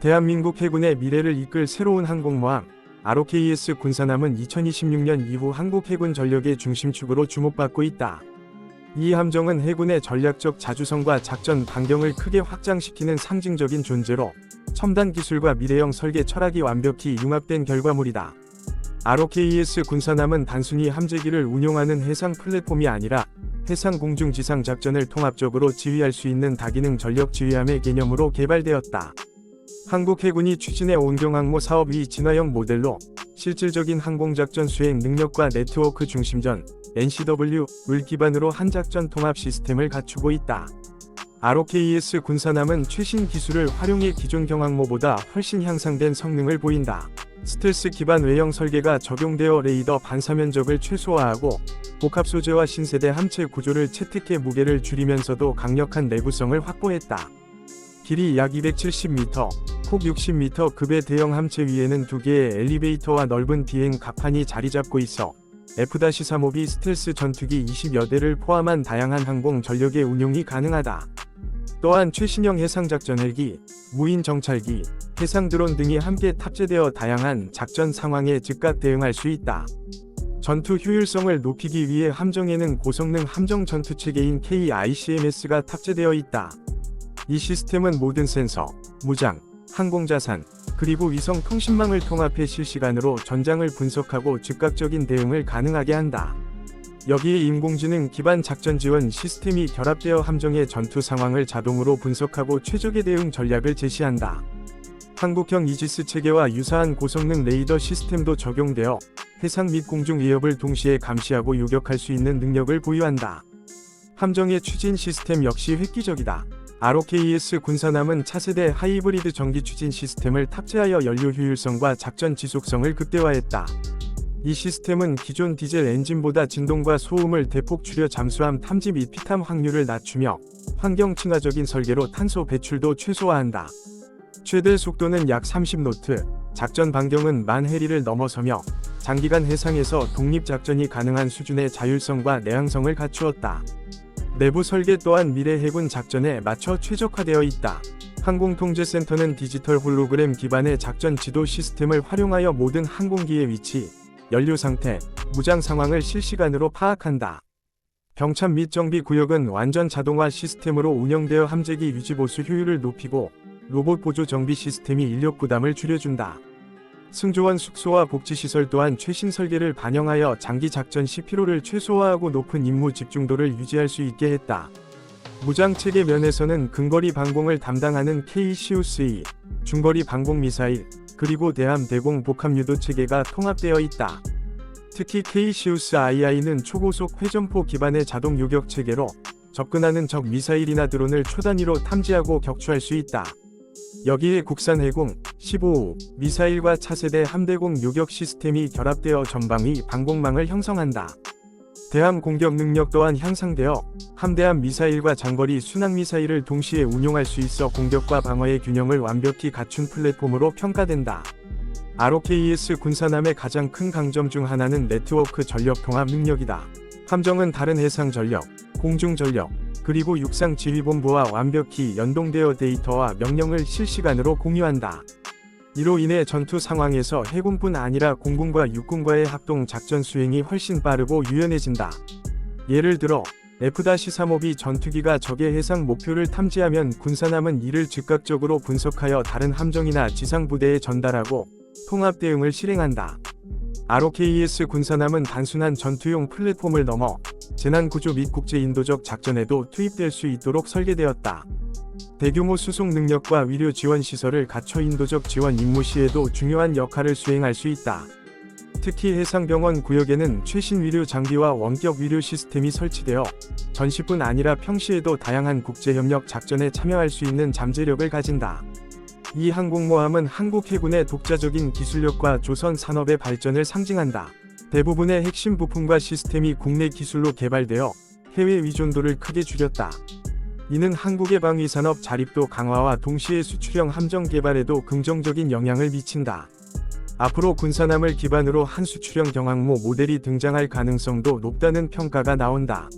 대한민국 해군의 미래를 이끌 새로운 항공모함 ROKES 군사남은 2026년 이후 한국 해군 전력의 중심축으로 주목받고 있다. 이 함정은 해군의 전략적 자주성과 작전 반경을 크게 확장시키는 상징적인 존재로 첨단 기술과 미래형 설계 철학이 완벽히 융합된 결과물이다. ROKES 군사남은 단순히 함재기를 운용하는 해상 플랫폼이 아니라 해상 공중 지상 작전을 통합적으로 지휘할 수 있는 다기능 전력 지휘함의 개념으로 개발되었다. 한국 해군이 추진해 온경 항모 사업이 진화형 모델로 실질적인 항공작전 수행 능력과 네트워크 중심전 NCW를 기반으로 한 작전 통합 시스템을 갖추고 있다. ROKES 군사남은 최신 기술을 활용해 기존 경항모보다 훨씬 향상된 성능을 보인다. 스텔스 기반 외형 설계가 적용되어 레이더 반사 면적을 최소화하고 복합 소재와 신세대 함체 구조를 채택해 무게를 줄이면서도 강력한 내구성을 확보했다. 길이 약 270m, 폭 60m 급의 대형 함체 위에는 두 개의 엘리베이터와 넓은 비행 갑판이 자리 잡고 있어 F-35B 스텔스 전투기 20여 대를 포함한 다양한 항공 전력의 운용이 가능하다. 또한 최신형 해상작전 헬기, 무인 정찰기, 해상 드론 등이 함께 탑재되어 다양한 작전 상황에 즉각 대응할 수 있다. 전투 효율성을 높이기 위해 함정에는 고성능 함정 전투 체계인 KICMS가 탑재되어 있다. 이 시스템은 모든 센서, 무장, 항공자산, 그리고 위성 통신망을 통합해 실시간으로 전장을 분석하고 즉각적인 대응을 가능하게 한다. 여기에 인공지능 기반 작전 지원 시스템이 결합되어 함정의 전투 상황을 자동으로 분석하고 최적의 대응 전략을 제시한다. 한국형 이지스 체계와 유사한 고성능 레이더 시스템도 적용되어 해상 및 공중 위협을 동시에 감시하고 요격할 수 있는 능력을 보유한다. 함정의 추진 시스템 역시 획기적이다. ROKES 군사남은 차세대 하이브리드 전기 추진 시스템을 탑재하여 연료 효율성과 작전 지속성을 극대화했다. 이 시스템은 기존 디젤 엔진보다 진동과 소음을 대폭 줄여 잠수함 탐지 및 피탐 확률을 낮추며 환경 친화적인 설계로 탄소 배출도 최소화한다. 최대 속도는 약 30노트, 작전 반경은 만 해리를 넘어서며 장기간 해상에서 독립 작전이 가능한 수준의 자율성과 내향성을 갖추었다. 내부 설계 또한 미래 해군 작전에 맞춰 최적화되어 있다. 항공통제센터는 디지털 홀로그램 기반의 작전 지도 시스템을 활용하여 모든 항공기의 위치, 연료 상태, 무장 상황을 실시간으로 파악한다. 병참 및 정비 구역은 완전 자동화 시스템으로 운영되어 함재기 유지 보수 효율을 높이고 로봇 보조 정비 시스템이 인력 부담을 줄여준다. 승조원 숙소와 복지시설 또한 최신 설계를 반영하여 장기 작전 시 피로를 최소화하고 높은 임무 집중도를 유지할 수 있게 했다. 무장 체계 면에서는 근거리 방공을 담당하는 K-시우스-2, 중거리 방공 미사일, 그리고 대함 대공 복합 유도 체계가 통합되어 있다. 특히 K-시우스-II는 초고속 회전포 기반의 자동 요격 체계로 접근하는 적 미사일이나 드론을 초단위로 탐지하고 격추할 수 있다. 여기에 국산 해공 15호 미사일과 차세대 함대공 요격 시스템이 결합되어 전방위 방공망을 형성한다. 대함 공격 능력 또한 향상되어 함대함 미사일과 장거리 순항 미사일을 동시에 운용할 수 있어 공격과 방어의 균형을 완벽히 갖춘 플랫폼으로 평가된다. ROKES 군사남의 가장 큰 강점 중 하나는 네트워크 전력 통합 능력이다. 함정은 다른 해상 전력, 공중 전력, 그리고 육상 지휘본부와 완벽히 연동되어 데이터와 명령을 실시간으로 공유한다. 이로 인해 전투 상황에서 해군뿐 아니라 공군과 육군과의 합동 작전 수행이 훨씬 빠르고 유연해진다. 예를 들어 F-35B 전투기가 적의 해상 목표를 탐지하면 군사남은 이를 즉각적으로 분석하여 다른 함정이나 지상 부대에 전달하고 통합 대응을 실행한다. ROKES 군사남은 단순한 전투용 플랫폼을 넘어 재난 구조 및 국제 인도적 작전에도 투입될 수 있도록 설계되었다. 대규모 수송 능력과 위료 지원 시설을 갖춰 인도적 지원 임무 시에도 중요한 역할을 수행할 수 있다. 특히 해상병원 구역에는 최신 위료 장비와 원격 위료 시스템이 설치되어 전시뿐 아니라 평시에도 다양한 국제협력 작전에 참여할 수 있는 잠재력을 가진다. 이 항공모함은 한국 해군의 독자적인 기술력과 조선 산업의 발전을 상징한다. 대부분의 핵심 부품과 시스템이 국내 기술로 개발되어 해외 의존도를 크게 줄였다. 이는 한국의 방위산업 자립도 강화와 동시에 수출형 함정 개발에도 긍정적인 영향을 미친다. 앞으로 군사남을 기반으로 한 수출형 경항모 모델이 등장할 가능성도 높다는 평가가 나온다.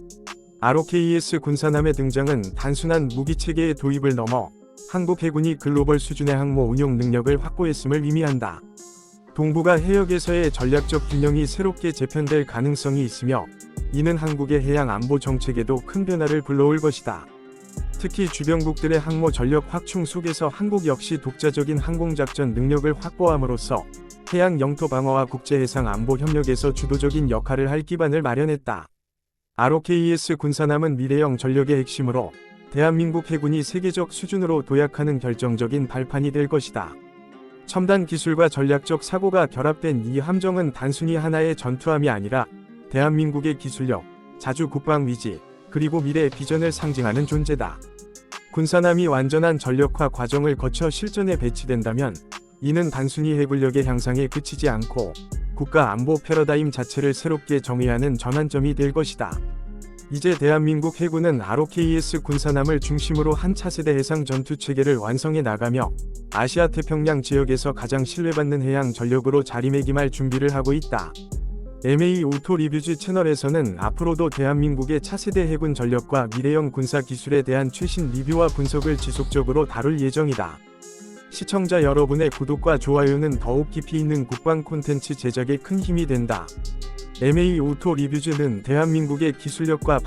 ROKES 군사남의 등장은 단순한 무기체계의 도입을 넘어 한국 해군이 글로벌 수준의 항모 운용 능력을 확보했음을 의미한다. 동북아 해역에서의 전략적 균형이 새롭게 재편될 가능성이 있으며 이는 한국의 해양 안보 정책에도 큰 변화를 불러올 것이다. 특히 주변국들의 항모 전력 확충 속에서 한국 역시 독자적인 항공작전 능력을 확보함으로써 해양 영토 방어와 국제해상 안보 협력에서 주도적인 역할을 할 기반을 마련했다. ROKES 군사남은 미래형 전력의 핵심으로 대한민국 해군이 세계적 수준으로 도약하는 결정적인 발판이 될 것이다. 첨단 기술과 전략적 사고가 결합된 이 함정은 단순히 하나의 전투함이 아니라 대한민국의 기술력, 자주 국방 위지, 그리고 미래의 비전을 상징하는 존재다. 군사남이 완전한 전력화 과정을 거쳐 실전에 배치된다면 이는 단순히 해군력의 향상에 그치지 않고 국가 안보 패러다임 자체를 새롭게 정의하는 전환점이 될 것이다. 이제 대한민국 해군은 ROKES 군사남을 중심으로 한 차세대 해상 전투 체계를 완성해 나가며 아시아 태평양 지역에서 가장 신뢰받는 해양 전력으로 자리매김할 준비를 하고 있다. MA 오토 리뷰즈 채널에서는 앞으로도 대한민국의 차세대 해군 전력과 미래형 군사 기술에 대한 최신 리뷰와 분석을 지속적으로 다룰 예정이다. 시청자 여러분의 구독과 좋아요는 더욱 깊이 있는 국방 콘텐츠 제작에 큰 힘이 된다. MA 오토 리뷰즈는 대한민국의 기술력과